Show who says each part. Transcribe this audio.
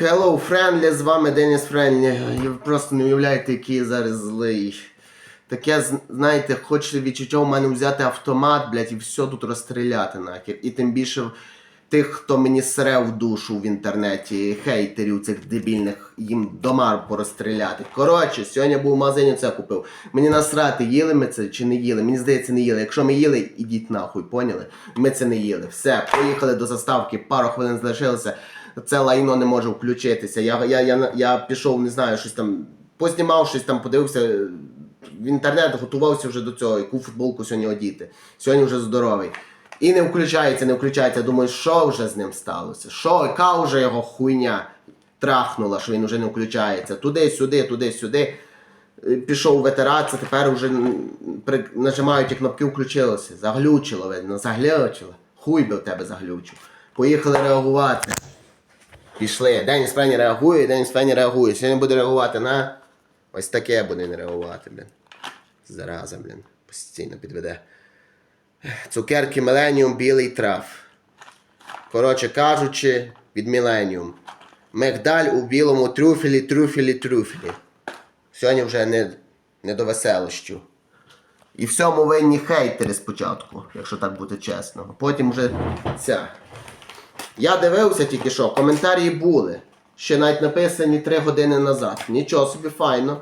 Speaker 1: Hello, Friendly, з вами Деніс Френлі. Ви просто не уявляєте, який я зараз злий. Таке, знаєте, хочеться відчуття у мене взяти автомат, блядь, і все тут розстріляти нахер. І тим більше тих, хто мені сре в душу в інтернеті, хейтерів цих дебільних, їм домар порозстріляти. Коротше, сьогодні був в магазині це купив. Мені насрати, їли ми це чи не їли. Мені здається, не їли. Якщо ми їли, ідіть нахуй, поняли? Ми це не їли. Все, поїхали до заставки, пару хвилин залишилося. Це лайно не може включитися. Я, я, я, я пішов, не знаю, щось там познімав, щось там подивився в інтернет, готувався вже до цього, яку футболку сьогодні одіти. Сьогодні вже здоровий. І не включається, не включається. Думаю, що вже з ним сталося? Що, яка вже його хуйня трахнула, що він вже не включається? Туди-сюди, туди-сюди. Е, Пішов витиратися, тепер вже нажимаю ті кнопки, включилося. Заглючило, видно, заглючило. Хуй би в тебе заглючив. Поїхали реагувати. Пішли. Деніс Фені реагує, Деніс Фені реагує. Сьогодні буде реагувати на. Ось таке буде не реагувати, блін. Зараза, блін. Постійно підведе. Цукерки Millennium білий трав. Коротше кажучи, від Millennium. Мигдаль у білому трюфелі, трюфелі, трюфелі. Сьогодні вже не, не до веселощів. І всьому винні хейтери спочатку, якщо так бути чесно. Потім вже ця. Я дивився тільки що, коментарі були. Ще навіть написані 3 години назад. Нічого собі файно.